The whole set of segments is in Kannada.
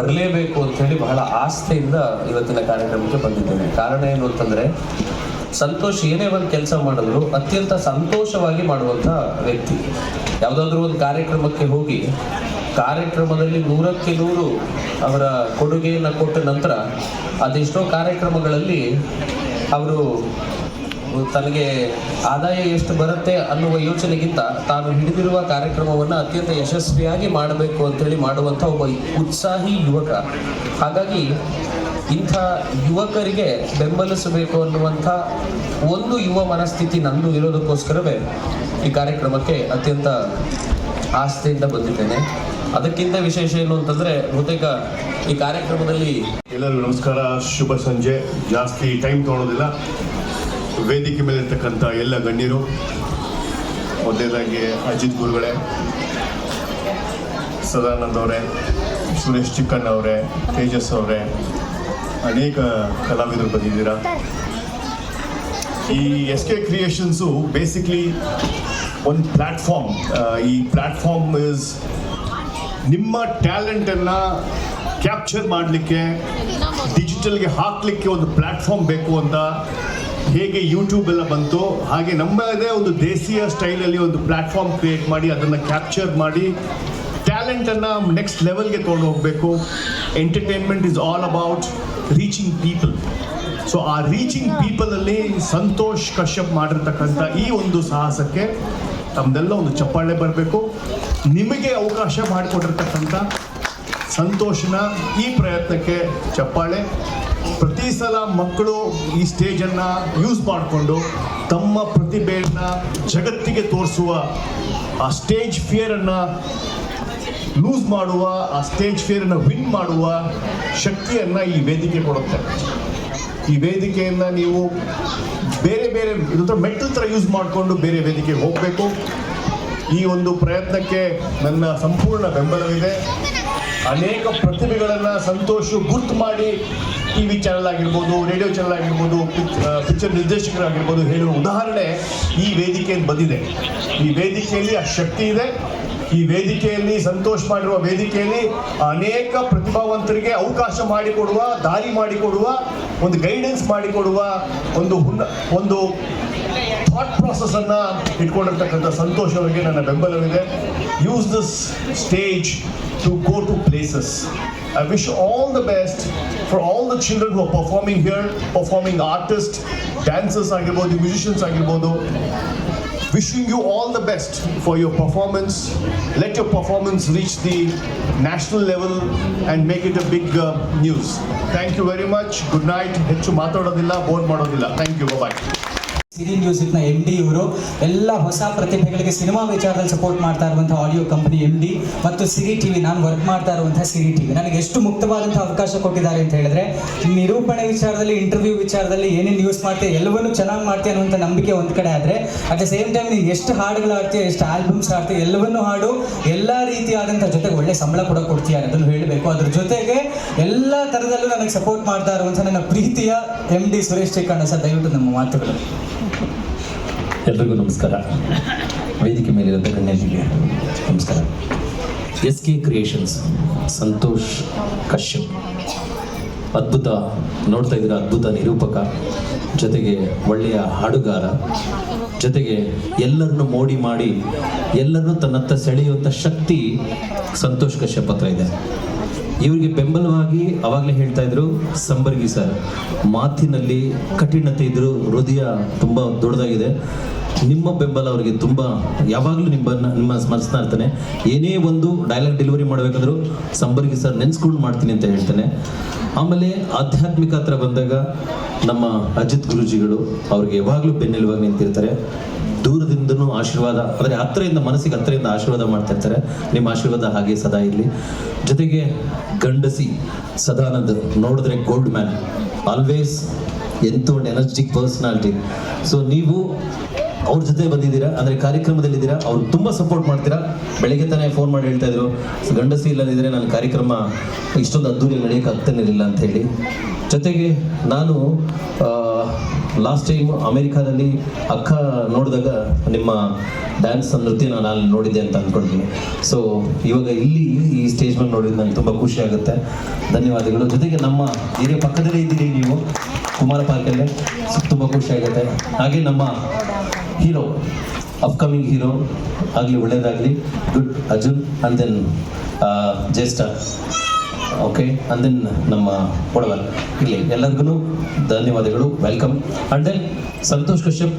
ಬರಲೇಬೇಕು ಅಂತ ಹೇಳಿ ಬಹಳ ಆಸ್ಥೆಯಿಂದ ಇವತ್ತಿನ ಕಾರ್ಯಕ್ರಮಕ್ಕೆ ಬಂದಿದ್ದೇನೆ. ಕಾರಣ ಏನು ಅಂತಂದ್ರೆ, ಸಂತೋಷ್ ಏನೇ ಒಂದು ಕೆಲಸ ಮಾಡಿದ್ರು ಅತ್ಯಂತ ಸಂತೋಷವಾಗಿ ಮಾಡುವಂಥ ವ್ಯಕ್ತಿ. ಯಾವುದಾದ್ರೂ ಒಂದು ಕಾರ್ಯಕ್ರಮಕ್ಕೆ ಹೋಗಿ, ಕಾರ್ಯಕ್ರಮದಲ್ಲಿ ನೂರಕ್ಕೆ ನೂರು ಅವರ ಕೊಡುಗೆಯನ್ನು ಕೊಟ್ಟ ನಂತರ, ಅದೆಷ್ಟೋ ಕಾರ್ಯಕ್ರಮಗಳಲ್ಲಿ ಅವರು ತನಗೆ ಆದಾಯ ಎಷ್ಟು ಬರುತ್ತೆ ಅನ್ನುವ ಯೋಚನೆಗಿಂತ ತಾನು ಹಿಡಿದಿರುವ ಕಾರ್ಯಕ್ರಮವನ್ನು ಅತ್ಯಂತ ಯಶಸ್ವಿಯಾಗಿ ಮಾಡಬೇಕು ಅಂತೇಳಿ ಮಾಡುವಂಥ ಒಬ್ಬ ಉತ್ಸಾಹಿ ಯುವಕ. ಹಾಗಾಗಿ ಇಂಥ ಯುವಕರಿಗೆ ಬೆಂಬಲಿಸಬೇಕು ಅನ್ನುವಂಥ ಒಂದು ಯುವ ಮನಸ್ಥಿತಿ ನಂದು ಇರೋದಕ್ಕೋಸ್ಕರವೇ ಈ ಕಾರ್ಯಕ್ರಮಕ್ಕೆ ಅತ್ಯಂತ ಆಸ್ತಿಯಿಂದ ಬಂದಿದ್ದೇನೆ. ಅದಕ್ಕಿಂತ ವಿಶೇಷ ಏನು ಅಂತಂದ್ರೆ ಬಹುತೇಕ ಈ ಕಾರ್ಯಕ್ರಮದಲ್ಲಿ ಎಲ್ಲರಿಗೂ ನಮಸ್ಕಾರ, ಶುಭ ಸಂಜೆ. ಜಾಸ್ತಿ ಟೈಮ್ ತೊಗೊಳೋದಿಲ್ಲ. ವೇದಿಕೆ ಮೇಲೆ ಇರ್ತಕ್ಕಂಥ ಎಲ್ಲ ಗಣ್ಯರು ಮೊದಲನೇದಾಗಿ ಅಜಿತ್ ಗುರುಗಳೇ, ಸದಾನಂದ್ ಅವರೇ, ಸುರೇಶ್ ಚಿಕ್ಕಣ್ಣ ಅವರೇ, ತೇಜಸ್ ಅವರೇ, ಅನೇಕ ಕಲಾವಿದರು ಬಂದಿದ್ದೀರಾ? ಈ ಎಸ್ ಕೆ ಕ್ರಿಯೇಷನ್ಸು ಬೇಸಿಕ್ಲಿ ಒಂದು ಪ್ಲ್ಯಾಟ್ಫಾರ್ಮ್ ಈ ಪ್ಲ್ಯಾಟ್ಫಾರ್ಮ್ ಇಸ್ ನಿಮ್ಮ ಟ್ಯಾಲೆಂಟನ್ನು ಕ್ಯಾಪ್ಚರ್ ಮಾಡಲಿಕ್ಕೆ ಡಿಜಿಟಲ್ಗೆ ಹಾಕಲಿಕ್ಕೆ ಒಂದು ಪ್ಲ್ಯಾಟ್ಫಾರ್ಮ್ ಬೇಕು ಅಂತ ಹೇಗೆ ಯೂಟ್ಯೂಬ್ ಎಲ್ಲ ಬಂತು ಹಾಗೆ ನಮ್ಮದೇ ಒಂದು ದೇಸಿಯ ಸ್ಟೈಲಲ್ಲಿ ಒಂದು ಪ್ಲ್ಯಾಟ್ಫಾರ್ಮ್ ಕ್ರಿಯೇಟ್ ಮಾಡಿ ಅದನ್ನು ಕ್ಯಾಪ್ಚರ್ ಮಾಡಿ ಟ್ಯಾಲೆಂಟನ್ನು ನೆಕ್ಸ್ಟ್ ಲೆವೆಲ್ಗೆ ತೊಗೊಂಡು ಹೋಗಬೇಕು. Entertainment is all about reaching people so ಆ ರೀಚಿಂಗ್ ಪೀಪಲಲ್ಲಿ ಸಂತೋಷ್ ಕಶ್ಯಪ್ ಮಾಡಿರ್ತಕ್ಕಂಥ ಈ ಒಂದು ಸಾಹಸಕ್ಕೆ ತಮ್ಮದೆಲ್ಲ ಒಂದು ಚಪ್ಪಾಳೆ ಬರಬೇಕು. ನಿಮಗೆ ಅವಕಾಶ ಮಾಡಿಕೊಟ್ಟಿರ್ತಕ್ಕಂಥ ಸಂತೋಷನ ಈ ಪ್ರಯತ್ನಕ್ಕೆ ಚಪ್ಪಾಳೆ. ಪ್ರತಿ ಸಲ ಮಕ್ಕಳು ಈ ಸ್ಟೇಜನ್ನು ಯೂಸ್ ಮಾಡಿಕೊಂಡು ತಮ್ಮ ಪ್ರತಿಭೆಯನ್ನು ಜಗತ್ತಿಗೆ ತೋರಿಸುವ ಆ ಸ್ಟೇಜ್ ಫಿಯರನ್ನು ಲೂಸ್ ಮಾಡುವ, ಆ ಸ್ಟೇಜ್ ಫಿಯರನ್ನು ವಿನ್ ಮಾಡುವ ಶಕ್ತಿಯನ್ನು ಈ ವೇದಿಕೆ ಕೊಡುತ್ತೆ. ಈ ವೇದಿಕೆಯನ್ನು ನೀವು ಬೇರೆ ಬೇರೆ ಇದೊಂಥರ ಮೆಟ್ಟಲ್ ಥರ ಯೂಸ್ ಮಾಡಿಕೊಂಡು ಬೇರೆ ವೇದಿಕೆಗೆ ಹೋಗಬೇಕು. ಈ ಒಂದು ಪ್ರಯತ್ನಕ್ಕೆ ನನ್ನ ಸಂಪೂರ್ಣ ಬೆಂಬಲವಿದೆ. ಅನೇಕ ಪ್ರತಿಭೆಗಳನ್ನು ಸಂತೋಷ ಗುರ್ತು ಮಾಡಿ ಟಿ ವಿ ಚಾನಲ್ ಆಗಿರ್ಬೋದು, ರೇಡಿಯೋ ಚಾನಲ್ ಆಗಿರ್ಬೋದು ಪಿಕ್ಚರ್ ನಿರ್ದೇಶಕರಾಗಿರ್ಬೋದು ಹೇಳುವ ಉದಾಹರಣೆ ಈ ವೇದಿಕೆಯಲ್ಲಿ ಬಂದಿದೆ. ಈ ವೇದಿಕೆಯಲ್ಲಿ ಆ ಶಕ್ತಿ ಇದೆ. ಈ ವೇದಿಕೆಯಲ್ಲಿ ಸಂತೋಷ ಮಾಡಿರುವ ವೇದಿಕೆಯಲ್ಲಿ ಅನೇಕ ಪ್ರತಿಭಾವಂತರಿಗೆ ಅವಕಾಶ ಮಾಡಿಕೊಡುವ, ದಾರಿ ಮಾಡಿಕೊಡುವ, ಒಂದು ಗೈಡೆನ್ಸ್ ಮಾಡಿಕೊಡುವ ಒಂದು ಹುನ್ನ ಒಂದು ಥಾಟ್ ಪ್ರಾಸೆಸ್ ಅನ್ನ ಇಟ್ಕೊಂಡಿರ್ತಕ್ಕಂಥ ಸಂತೋಷ್ ಅವರಿಗೆ ನನ್ನ ಬೆಂಬಲವಿದೆ. Use this stage to go to places I wish all the best for all the children who performing here performing artist dancers ಆಗಿರ್ಬೋದು ಮ್ಯೂಸಿಷಿಯನ್ಸ್ ಆಗಿರ್ಬೋದು wishing you all the best for your performance. Let your performance reach the national level and make it a big uh, news. Thank you very much. Good night. ಹೆಚ್ಚು ಮಾತಾಡೋದಿಲ್ಲ ಬೋರ್ ಮಾಡೋದಿಲ್ಲ thank you bye Siri ಮ್ಯೂಸಿಕ್ನ M D ಇವರು. ಎಲ್ಲ ಹೊಸ ಪ್ರತಿಭೆಗಳಿಗೆ ಸಿನಿಮಾ ವಿಚಾರದಲ್ಲಿ ಸಪೋರ್ಟ್ ಮಾಡ್ತಾ ಇರುವಂತಹ ಆಡಿಯೋ ಕಂಪನಿ ಎಂ ಡಿ ಮತ್ತು ಸಿರಿ ಟಿವಿ ನಾನು ವರ್ಕ್ ಮಾಡ್ತಾ ಇರುವಂತಹ ಸಿರಿ ಟಿವಿ ನನಗೆ ಎಷ್ಟು ಮುಕ್ತವಾದಂತಹ ಅವಕಾಶ ಕೊಟ್ಟಿದ್ದಾರೆ ಅಂತ ಹೇಳಿದ್ರೆ, ನಿರೂಪಣೆ ವಿಚಾರದಲ್ಲಿ ಇಂಟರ್ವ್ಯೂ ವಿಚಾರದಲ್ಲಿ ಏನೇನು ಯೂಸ್ ಮಾಡ್ತೀಯ, ಎಲ್ಲವನ್ನೂ ಚೆನ್ನಾಗಿ ಮಾಡ್ತೀಯ ಅನ್ನುವಂಥ ನಂಬಿಕೆ ಒಂದು ಕಡೆ ಆದರೆ ಅಟ್ ದ ಸೇಮ್ ಟೈಮ್ ನೀವು ಎಷ್ಟು ಹಾಡುಗಳು ಆಡ್ತೀಯ ಎಷ್ಟು ಆಲ್ಬಮ್ಸ್ ಆಡ್ತೀಯ ಎಲ್ಲವನ್ನೂ ಹಾಡು, ಎಲ್ಲ ರೀತಿಯಾದಂಥ ಜೊತೆಗೆ ಒಳ್ಳೆ ಸಂಬಳ ಕೂಡ ಕೊಡ್ತೀಯ ಅನ್ನೋದನ್ನು ಹೇಳಬೇಕು. ಅದ್ರ ಜೊತೆಗೆ ಎಲ್ಲ ಥರದಲ್ಲೂ ನನಗೆ ಸಪೋರ್ಟ್ ಮಾಡ್ತಾ ಇರುವಂಥ ನನ್ನ ಪ್ರೀತಿಯ M D Suresh Chikkanna sir, ದಯವಿಟ್ಟು ನಮ್ಮ ಮಾತುಗಳು. ಎಲ್ರಿಗೂ ನಮಸ್ಕಾರ. ವೇದಿಕೆ ಮೇಲಿರುವಂಥ ಗಣ್ಯರಿಗೆ ನಮಸ್ಕಾರ. S K creations Santosh Kashyap. ಅದ್ಭುತ, ನೋಡ್ತಾ ಇದ್ದೀರ ಅದ್ಭುತ ನಿರೂಪಕ, ಜೊತೆಗೆ ಒಳ್ಳೆಯ ಹಾಡುಗಾರ, ಜೊತೆಗೆ ಎಲ್ಲರನ್ನು ಮೋಡಿ ಮಾಡಿ, ಎಲ್ಲರನ್ನು ತನ್ನತ್ತ ಸೆಳೆಯುವಂಥ ಶಕ್ತಿ ಸಂತೋಷ್ ಕಶ್ಯಪ್ ಹತ್ರ ಇದೆ. ಇವರಿಗೆ ಬೆಂಬಲವಾಗಿ ಅವಾಗಲೇ ಹೇಳ್ತಾ ಇದ್ರು, ಸಂಬರ್ಗಿ ಸರ್, ಮಾತಿನಲ್ಲಿ ಕಠಿಣತೆ ಇದ್ರು ಹೃದಯ ತುಂಬ ದೊಡ್ಡದಾಗಿದೆ. ನಿಮ್ಮ ಬೆಂಬಲ ಅವರಿಗೆ ತುಂಬ ಯಾವಾಗಲೂ ನಿಮ್ಮ ನಿಮ್ಮ ಸ್ಮರಿಸ್ತಾ ಇರ್ತಾನೆ. ಏನೇ ಒಂದು ಡೈಲಾಗ್ ಡೆಲಿವರಿ ಮಾಡಬೇಕಾದ್ರೂ ಸಂಬರ್ಗಿ ಸರ್ ನೆನ್ಸ್ಕೊಂಡು ಮಾಡ್ತೀನಿ ಅಂತ ಹೇಳ್ತಾನೆ. ಆಮೇಲೆ ಆಧ್ಯಾತ್ಮಿಕ ಹತ್ರ ಬಂದಾಗ ನಮ್ಮ ಅಜಿತ್ ಗುರುಜಿಗಳು ಅವ್ರಿಗೆ ಯಾವಾಗಲೂ ಬೆನ್ನೆಲುವಾಗಿ ನಿಂತಿರ್ತಾರೆ. ದೂರದಿಂದನೂ ಆಶೀರ್ವಾದ, ಅಂದರೆ ಹತ್ತಿರದಿಂದ ಮನಸ್ಸಿಗೆ ಹತ್ತಿರದಿಂದ ಆಶೀರ್ವಾದ ಮಾಡ್ತಾ ಇರ್ತಾರೆ. ನಿಮ್ಮ ಆಶೀರ್ವಾದ ಹಾಗೆ ಸದಾ ಇರಲಿ. ಜೊತೆಗೆ ಗಂಡಸಿ ಸದಾನಂದ್ ನೋಡಿದ್ರೆ ಗೋಲ್ಡ್ ಮ್ಯಾನ್ ಆಲ್ವೇಸ್ ಎಂತ ಒಂದು ಎನರ್ಜಿಕ್ ಪರ್ಸ್ನಾಲಿಟಿ ಸೊ ನೀವು ಅವ್ರ ಜೊತೆ ಬಂದಿದ್ದೀರಾ? ಅಂದ್ರೆ ಕಾರ್ಯಕ್ರಮದಲ್ಲಿ ಇದ್ದೀರಾ ಅವ್ರು ತುಂಬಾ ಸಪೋರ್ಟ್ ಮಾಡ್ತೀರಾ? ಬೆಳಗ್ಗೆ ತಾನೇ ಫೋನ್ ಮಾಡಿ ಹೇಳ್ತಾ ಇದ್ರು ಗಂಡಸಿ ಇಲ್ಲದಿದ್ರೆ ನನ್ನ ಕಾರ್ಯಕ್ರಮ ಇಷ್ಟೊಂದು ಅದ್ದೂರಿಯಲ್ಲಿ ನಡೆಯಕ್ಕೆ ಆಗ್ತಾನೆ ಇರಲಿಲ್ಲ ಅಂತ ಹೇಳಿ. ಜೊತೆಗೆ ನಾನು ಲಾಸ್ಟ್ ಟೈಮ್ ಅಮೆರಿಕಾದಲ್ಲಿ ಅಕ್ಕ ನೋಡಿದಾಗ ನಿಮ್ಮ ಡ್ಯಾನ್ಸ್ ನೃತ್ಯ ನಾನು ನೋಡಿದ್ದೆ ಅಂತ ಅಂದ್ಕೊಳ್ತೀನಿ ಸೊ ಇವಾಗ ಇಲ್ಲಿ ಈ ಸ್ಟೇಜ್ ಮೇಲೆ ನೋಡಿದ್ರೆ ನಂಗೆ ತುಂಬ ಖುಷಿ ಆಗುತ್ತೆ. ಧನ್ಯವಾದಗಳು. ಜೊತೆಗೆ ನಮ್ಮ ಏರಿಯಾ ಪಕ್ಕದಲ್ಲೇ ಇದ್ದೀರಿ ನೀವು, ಕುಮಾರ ಪಾರ್ಕಲ್ಲೇ ತುಂಬ ಖುಷಿ ಆಗುತ್ತೆ. ಹಾಗೆ ನಮ್ಮ ಹೀರೋ ಅಪ್ಕಮಿಂಗ್ ಹೀರೋ ಆಗಲಿ ಒಳ್ಳೇದಾಗಲಿ. ಗುಡ್ ಅರ್ಜುನ್ ಅಂಡ್ ದೆನ್ ಜ್ಯೇಷ್ಠ ಓಕೆ ಅಂಡ್ ದೆನ್ ನಮ್ಮ ಒಡವ ಇಲ್ಲಿ ಎಲ್ಲರಿಗೂ ಧನ್ಯವಾದಗಳು welcome and then Santosh Kashyap,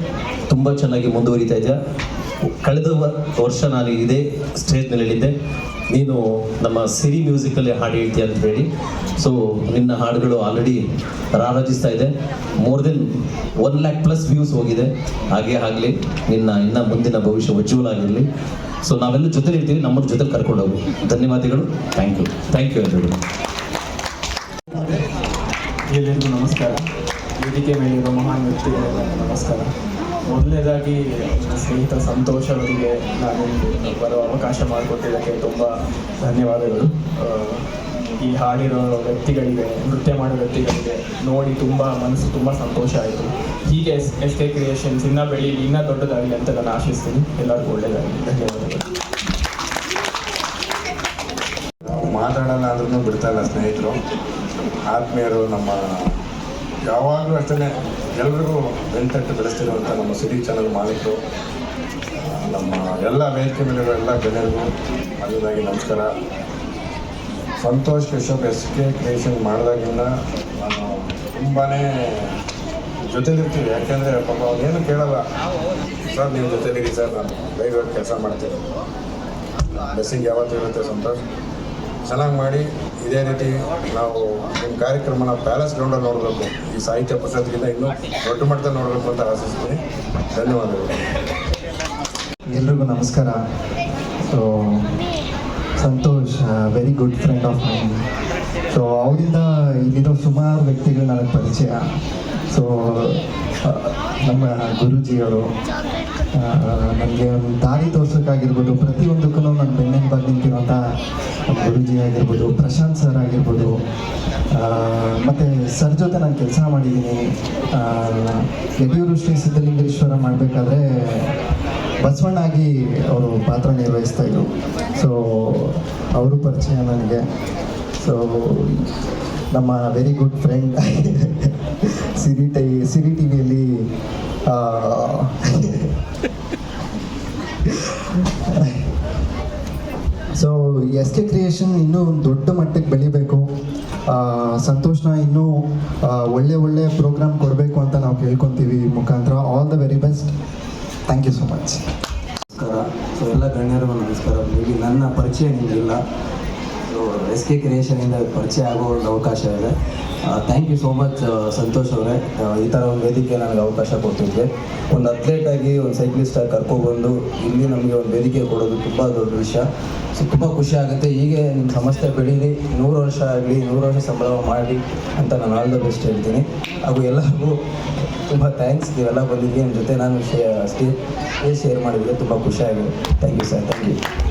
ತುಂಬ ಚೆನ್ನಾಗಿ ಮುಂದುವರಿತಾ ಇದೆಯಾ. ಕಳೆದ ವರ್ಷ ನಾನು ಇದೇ ಸ್ಟೇಜ್ ಮೇಲೆ ಹೇಳಿದ್ದೆ ನೀನು ನಮ್ಮ ಸಿರಿ ಮ್ಯೂಸಿಕಲ್ಲಿ ಹಾಡು ಹೇಳ್ತೀಯ ಅಂತ ಹೇಳಿ. ಸೊ ನಿನ್ನ ಹಾಡುಗಳು ಆಲ್ರೆಡಿ ರಾರಾಜಿಸ್ತಾ ಇದೆ. More than one lakh plus views ಹೋಗಿದೆ. ಹಾಗೆ ಆಗಲಿ, ನಿನ್ನ ಇನ್ನ ಮುಂದಿನ ಭವಿಷ್ಯ ಉಜ್ವಲ ಆಗಿರಲಿ. ಸೊ ನಾವೆಲ್ಲ ಜೊತೆಲಿ ಇರ್ತೀವಿ. ನಮ್ಮ ಜೊತೆ ಕರ್ಕೊಂಡು ಹೋಗು ಧನ್ಯವಾದಗಳು. ಥ್ಯಾಂಕ್ ಯು ಥ್ಯಾಂಕ್ ಯು ಎಲ್ಲರಿಗೂ ಎಲ್ಲರಿಗೂ ನಮಸ್ಕಾರ. ವೇದಿಕೆ ಮೇಲಿರುವ ಮಹಾನ್ ವ್ಯಕ್ತಿಗಳಿಗೆಲ್ಲ ನಮಸ್ಕಾರ. ಮೊದಲನೇದಾಗಿ ನನ್ನ ಸ್ನೇಹಿತ ಸಂತೋಷ್ ಅವರಿಗೆ ನಾನು ಬರೋ ಅವಕಾಶ ಮಾಡಿಕೊಟ್ಟಿದ್ದಕ್ಕೆ ತುಂಬ ಧನ್ಯವಾದಗಳು. ಈ ಹಾಡಿರೋ ವ್ಯಕ್ತಿಗಳಿಗೆ, ನೃತ್ಯ ಮಾಡೋ ವ್ಯಕ್ತಿಗಳಿಗೆ ನೋಡಿ ತುಂಬ ಮನಸ್ಸು ತುಂಬ ಸಂತೋಷ ಆಯಿತು. ಹೀಗೆ ಎಸ್ ಎಸ್ ಕೆ ಕ್ರಿಯೇಷನ್ಸ್ ಇನ್ನೂ ಬೆಳೀಲಿ, ಇನ್ನೂ ದೊಡ್ಡದಾಗಲಿ ಅಂತ ನಾನು ಆಶಿಸ್ತೀನಿ. ಎಲ್ಲರಿಗೂ ಒಳ್ಳೆಯದಾಗಲಿ. ಧನ್ಯವಾದಗಳು. ಮಾತಾಡೋಣ ಅಂದ್ರೂ ಬಿಡ್ತಾ ಸ್ನೇಹಿತರು. ಆತ್ಮೀಯರು ನಮ್ಮ ಯಾವಾಗಲೂ ಅಷ್ಟೇ ಎಲ್ರಿಗೂ ಬೆಂತಟ್ಟು ಬೆಳೆಸ್ತಿರುವಂಥ ನಮ್ಮ ಸಿಟಿ ಚಾನಲ್ ಮಾಲೀಕರು ನಮ್ಮ ಎಲ್ಲ ವೇದಿಕೆ ಮೇಲಿರೋ ಎಲ್ಲ ಜನರಿಗೂ ಮೊದಲಾಗಿ ನಮಸ್ಕಾರ. Santosh Kashyap S K creation ಮಾಡಿದಾಗಿಂದ ನಾನು ತುಂಬಾ ಜೊತೆಲಿರ್ತೀವಿ. ಯಾಕೆಂದರೆ ಪಾಪ ಅವನೇನು ಕೇಳಲ್ಲ. ಸರ್, ನೀವು ಜೊತೆಲಿರಿ ಸರ್, ನಾನು ದಯವಿಟ್ಟು ಕೆಲಸ ಮಾಡ್ತೀನಿ ಬಸ್ಸಿಗೆ ಯಾವತ್ತೂ ಇರುತ್ತೆ ಸಂತೋಷ್? ಚೆನ್ನಾಗಿ ಮಾಡಿ ಇದೇ ರೀತಿ ನಾವು ನಿಮ್ಮ ಕಾರ್ಯಕ್ರಮನ ಪ್ಯಾಲೇಸ್ ಗ್ರೌಂಡಲ್ಲಿ ನೋಡಬೇಕು. ಈ ಸಾಹಿತ್ಯ ಪರಿಷತ್ಗಿಂತ ಇನ್ನೂ ದೊಡ್ಡ ಮಟ್ಟದಲ್ಲಿ ನೋಡಬೇಕು ಅಂತ ಆಶಿಸ್ತೀನಿ. ಧನ್ಯವಾದಗಳು. ಎಲ್ರಿಗೂ ನಮಸ್ಕಾರ. So Santosh very good friend of mine so ಅವರಿಂದ ಇಲ್ಲಿರೋ ಸುಮಾರು ವ್ಯಕ್ತಿಗಳು ನನಗೆ ಪರಿಚಯ. ಸೊ ನಮ್ಮ ಗುರುಜಿಗಳು ನನಗೆ ಒಂದು ದಾರಿ ತೋರ್ಸೋಕ್ಕಾಗಿರ್ಬೋದು, ಪ್ರತಿಯೊಂದಕ್ಕೂ ನನ್ನ ಬೆನ್ನೆಲುಬಾಗಿ ನಿಂತಿರುವಂಥ ಗುರುಜಿ ಆಗಿರ್ಬೋದು, ಪ್ರಶಾಂತ್ ಸರ್ ಆಗಿರ್ಬೋದು ಮತ್ತು ಸರ್ ಜೊತೆ ನಾನು ಕೆಲಸ ಮಾಡಿದ್ದೀನಿ. ಯದಿಯೂರು ಶ್ರೀ ಸಿದ್ಧಲಿಂಗೇಶ್ವರ ಮಾಡಬೇಕಾದ್ರೆ ಬಸವಣ್ಣಾಗಿ ಅವರು ಪಾತ್ರ ನಿರ್ವಹಿಸ್ತಾ ಇದ್ರು. ಸೊ ಅವರು ಪರಿಚಯ ನನಗೆ. ಸೊ ನಮ್ಮ ವೆರಿ ಗುಡ್ ಫ್ರೆಂಡ್ ಸಿರಿ ಟೈ, ಸಿರಿ ಟಿವಿಯಲ್ಲಿ ಸೊ ಎಸ್ ಕೆ ಕ್ರಿಯೇಷನ್ ಇನ್ನೂ ಒಂದು ದೊಡ್ಡ ಮಟ್ಟಕ್ಕೆ ಬೆಳಿಬೇಕು. ಸಂತೋಷನ ಇನ್ನೂ ಒಳ್ಳೆ ಒಳ್ಳೆ ಪ್ರೋಗ್ರಾಮ್ ಕೊಡಬೇಕು ಅಂತ ನಾವು ಕೇಳ್ಕೊತೀವಿ ಮುಖಾಂತರ. All the very best thank you so much ನಮಸ್ಕಾರ. ಸೊ ಎಲ್ಲ ಗಣ್ಯರಿಗೂ ನಮಸ್ಕಾರ. ಮೇಬಿ ನನ್ನ ಪರಿಚಯ ನಿಮಗಿಲ್ಲ. ಎಸ್ ಕೆ ಕ್ರಿಯೇಷನಿಂದ ಪರಿಚಯ ಆಗೋ ಒಂದು ಅವಕಾಶ ಇದೆ. Thank you so much Santosh ಅವರೇ. ಈ ಥರ ಒಂದು ವೇದಿಕೆ ನನಗೆ ಅವಕಾಶ ಕೊಟ್ಟಿದ್ದೆ ಒಂದು ಅಥ್ಲೇಟಾಗಿ ಒಂದು ಸೈಕ್ಲಿಸ್ಟಾಗಿ ಕರ್ಕೊಬಂದು ಇಲ್ಲಿ ನಮಗೆ ಒಂದು ವೇದಿಕೆ ಕೊಡೋದು ತುಂಬ ದೊಡ್ಡ ವಿಷಯ. ಸೊ ತುಂಬ ಖುಷಿ ಆಗುತ್ತೆ. ಹೀಗೆ ನಿಮ್ಮ ಸಂಸ್ಥೆ ಬೆಳೀಲಿ ನೂರು ವರ್ಷ ಆಗಲಿ, ನೂರು ವರ್ಷ ಸಂಭ್ರಮ ಮಾಡಿ ಅಂತ ನಾನು ಆಲ್ ದ ಬೆಸ್ಟ್ ಹೇಳ್ತೀನಿ. ಹಾಗೂ ಎಲ್ಲರಿಗೂ ತುಂಬ ಥ್ಯಾಂಕ್ಸ್ ನೀವೆಲ್ಲ ಬಂದಿದ್ದೀನಿ ನಿಮ್ಮ ಜೊತೆ ನಾನು ಶೇ, ಅಷ್ಟೇ ಶೇರ್ ಮಾಡಿದ್ರೆ ತುಂಬ ಖುಷಿಯಾಗಿದೆ thank you sir thank you